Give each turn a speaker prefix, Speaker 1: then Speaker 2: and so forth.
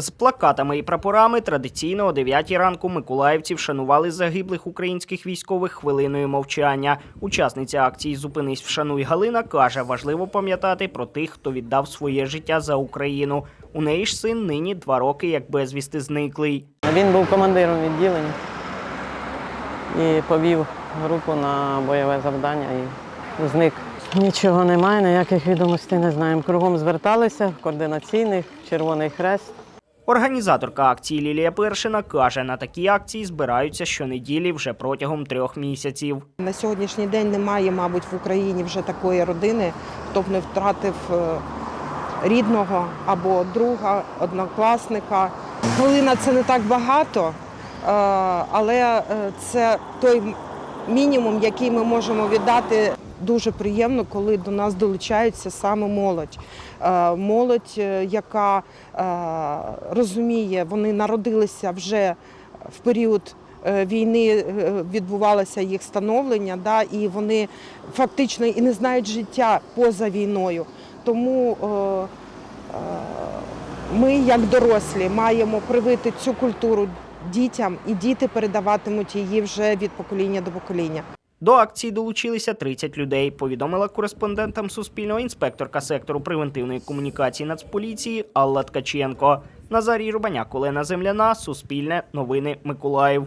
Speaker 1: З плакатами і прапорами традиційно о 9 ранку миколаївці вшанували загиблих українських військових хвилиною мовчання. Учасниця акції Зупинись, вшануй Галина каже, важливо пам'ятати про тих, хто віддав своє життя за Україну. У неї ж син нині два роки як безвісти зниклий.
Speaker 2: Він був командиром відділення і повів групу на бойове завдання і зник. Нічого немає, ніяких відомостей не знаємо. Кругом зверталися, координаційних, Червоний Хрест.
Speaker 1: Організаторка акції Лілія Першина каже, на такі акції збираються щонеділі вже протягом трьох місяців.
Speaker 3: На сьогоднішній день немає, мабуть, в Україні вже такої родини, хто б не втратив е, рідного або друга, однокласника. Хвилина це не так багато, е, але е, це той мінімум, який ми можемо віддати. Дуже приємно, коли до нас долучається саме молодь. Е, Молодь, е, яка е, розуміє, вони народилися вже в період війни, відбувалося їх становлення, да, і вони фактично і не знають життя поза війною. Тому ми, як дорослі, маємо привити цю культуру дітям, і діти передаватимуть її вже від покоління до покоління.
Speaker 1: До акції долучилися 30 людей. Повідомила кореспондентам Суспільного інспекторка сектору превентивної комунікації Нацполіції Алла Ткаченко. Назарій Рубаняк, Олена Земляна, Суспільне, Новини Миколаїв.